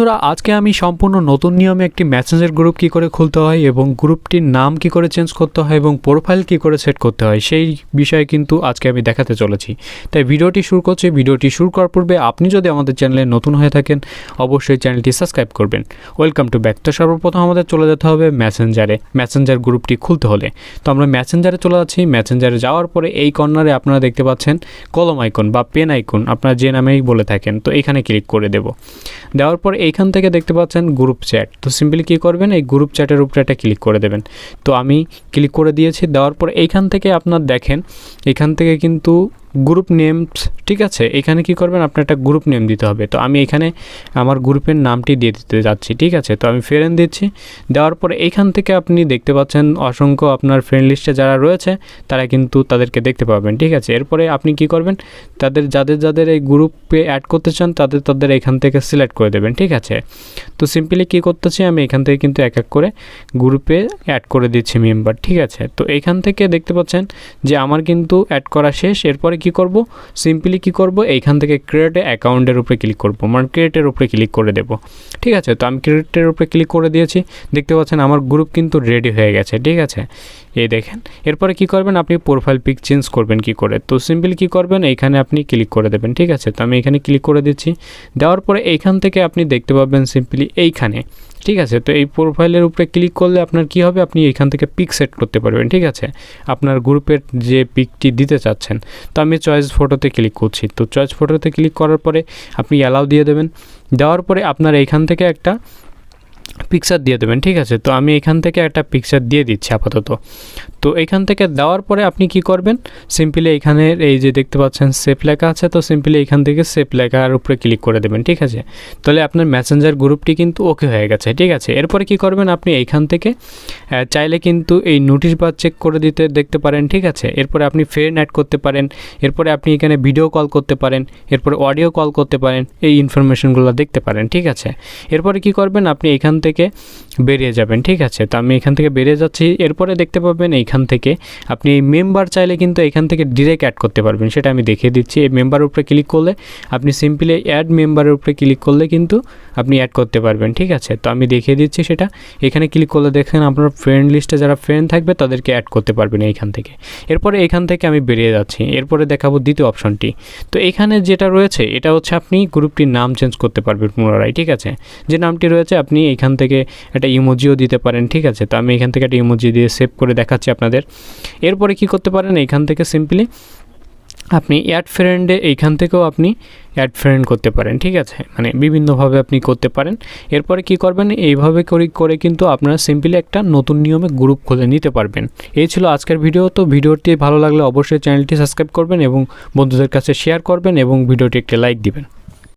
বন্ধুরা, আজকে আমি সম্পূর্ণ নতুন নিয়মে একটি মেসেঞ্জার গ্রুপ কি করে খুলতে হয় এবং গ্রুপটির নাম কি করে চেঞ্জ করতে হয় এবং প্রোফাইল কি করে সেট করতে হয়, সেই বিষয়ে কিন্তু আজকে আমি দেখাতে চলেছি। তাই ভিডিওটি শুরু করছি। ভিডিওটি শুরু করার পূর্বে আপনি যদি আমাদের চ্যানেলে নতুন হয়ে থাকেন, অবশ্যই চ্যানেলটি সাবস্ক্রাইব করবেন। ওয়েলকাম টু ব্যাক তো সর্বপ্রথম আমাদের চলে যেতে হবে মেসেঞ্জারে, মেসেঞ্জার গ্রুপটি খুলতে হলে। তো আমরা মেসেঞ্জারে চলে যাচ্ছি। মেসেঞ্জারে যাওয়ার পরে এই কর্নারে আপনারা দেখতে পাচ্ছেন কলম আইকন বা পেন আইকন, আপনারা যে নামেই বলে থাকেন, তো এখানে ক্লিক করে দেব। দেওয়ার পর এইখান থেকে দেখতে পাচ্ছেন গ্রুপ চ্যাট তো সিম্পলি কী করবেন? এই গ্রুপ চ্যাটের উপরে একটা ক্লিক করে দেবেন। তো আমি ক্লিক করে দিয়েছি, দেওয়ার পর এইখান থেকে আপনার দেখেন এখান থেকে কিন্তু গ্রুপ নেমস ঠিক আছে? এখানে কি করবেন? আপনার একটা গ্রুপ নেম দিতে হবে। তো আমি এখানে আমার গ্রুপের নামটি দিয়ে দিতে যাচ্ছি, ঠিক আছে? তো আমি ফেরেন দিচ্ছি। দেওয়ার পরে এইখান থেকে আপনি দেখতে পাচ্ছেন অসংখ্য আপনার ফ্রেন্ড লিস্টে যারা রয়েছে, তারা কিন্তু তাদেরকে দেখতে পাবেন, ঠিক আছে? এরপরে আপনি কি করবেন? তাদের, যাদের যাদের এই গ্রুপে অ্যাড করতে চান, তাদের তাদের এখান থেকে সিলেক্ট করে দেবেন, ঠিক আছে? তো সিম্পলি কী করতেছি আমি? এখান থেকে কিন্তু এক এক করে গ্রুপে অ্যাড করে দিচ্ছি মেম্বার ঠিক আছে? তো এখান থেকে দেখতে পাচ্ছেন যে আমার কিন্তু অ্যাড করা শেষ। এরপরে কি করব? সিম্পলি কি করব? এইখান থেকে ক্রিয়েট অ্যাকাউন্টের উপরে ক্লিক করব। মানে ক্রিয়েটের উপরে ক্লিক করে দেব। ঠিক আছে? তো আমি ক্রিয়েটের উপরে ক্লিক করে দিয়েছি। দেখতে পাচ্ছেন আমার গ্রুপ কিন্তু রেডি হয়ে গেছে। ঠিক আছে? এই দেখেন। এরপরে কি করবেন? আপনি প্রোফাইল পিক চেঞ্জ করবেন কি করে? তো সিম্পলি কি করবেন? এইখানে আপনি ক্লিক করে দেবেন। ঠিক আছে? তো আমি এখানে ক্লিক করে দিচ্ছি। দেওয়ার পরে এইখান থেকে আপনি দেখতে পাবেন সিম্পলি এইখানে। ঠিক আছে, তো এই প্রোফাইলের উপরে ক্লিক করলে আপনার কি হবে? আপনি এখান থেকে পিক সেট করতে পারবেন, ঠিক আছে? আপনার গ্রুপের যে পিকটি দিতে চাচ্ছেন, তো আমি চয়েস ফটোতে ক্লিক করছি। তো চয়েস ফটোতে ক্লিক করার পরে আপনি অ্যালাউ দিয়ে দেবেন। দেওয়ার পরে আপনার এইখান থেকে একটা পিকচার দিয়ে দেবেন, ঠিক আছে? তো আমি এখান থেকে একটা পিকচার দিয়ে দিচ্ছি আপাতত। তো এখান থেকে দেওয়ার পরে আপনি কি করবেন? সিম্পলি এখানে এই যে দেখতে পাচ্ছেন সেফ লেখা আছে, তো সিম্পলি এখান থেকে সেফ লেখার উপরে ক্লিক করে দেবেন, ঠিক আছে? তাহলে আপনার মেসেঞ্জার গ্রুপটি কিন্তু ওকে হয়ে গেছে, ঠিক আছে? এরপরে কি করবেন আপনি? এইখান থেকে চাইলে কিন্তু এই নোটিশ বার চেক করে দিতে দেখতে পারেন, ঠিক আছে? এরপরে আপনি ফ্রেন্ড অ্যাড করতে পারেন, এরপরে আপনি এখানে ভিডিও কল করতে পারেন, এরপরে অডিও কল করতে পারেন, এই ইনফরমেশনগুলো দেখতে পারেন, ঠিক আছে? এরপরে কি করবেন? আপনি এখান থেকে বেরিয়ে যাবেন, ঠিক আছে? তো আমি এখান থেকে বেরিয়ে যাচ্ছি। এরপরে দেখতে পাবেন এইখান থেকে আপনি এই মেম্বার চাইলে কিন্তু এখান থেকে ডিরেক্ট অ্যাড করতে পারবেন, সেটা আমি দেখিয়ে দিচ্ছি। এই মেম্বার উপরে ক্লিক করলে আপনি সিম্পলি অ্যাড মেম্বারের উপরে ক্লিক করলে কিন্তু আপনি অ্যাড করতে পারবেন, ঠিক আছে? তো আমি দেখিয়ে দিচ্ছি সেটা। এখানে ক্লিক করলে দেখেন আপনার ফ্রেন্ড লিস্টে যারা ফ্রেন্ড থাকবে তাদেরকে অ্যাড করতে পারবেন এইখান থেকে। এরপরে এখান থেকে আমি বেরিয়ে যাচ্ছি। এরপরে দেখাবো দ্বিতীয় অপশনটি তো এখানে যেটা রয়েছে, এটা হচ্ছে আপনি গ্রুপটির নাম চেঞ্জ করতে পারবেন পুনরায়, ঠিক আছে? যে নামটি রয়েছে, আপনি এখান থেকে একটা ইমোজিও দিতে পারেন, ঠিক আছে? তো আমি এখান থেকে একটা ইমোজি দিয়ে সেভ করে দেখাচ্ছি আপনাদের। এরপরে কি করতে পারেন? এখান থেকে সিম্পলি আপনি অ্যাড ফ্রেন্ডে এইখান থেকেও আপনি অ্যাড ফ্রেন্ড করতে পারেন, ঠিক আছে? মানে বিভিন্নভাবে আপনি করতে পারেন। এরপরে কি করবেন? এইভাবে করে করে কিন্তু আপনারা সিম্পলি একটা নতুন নিয়মে গ্রুপ খুলে নিতে পারবেন। এই ছিল আজকের ভিডিও তো ভিডিওটি ভালো লাগলে অবশ্যই চ্যানেলটি সাবস্ক্রাইব করবেন এবং বন্ধুদের কাছে শেয়ার করবেন এবং ভিডিওটি একটি লাইক দিবেন।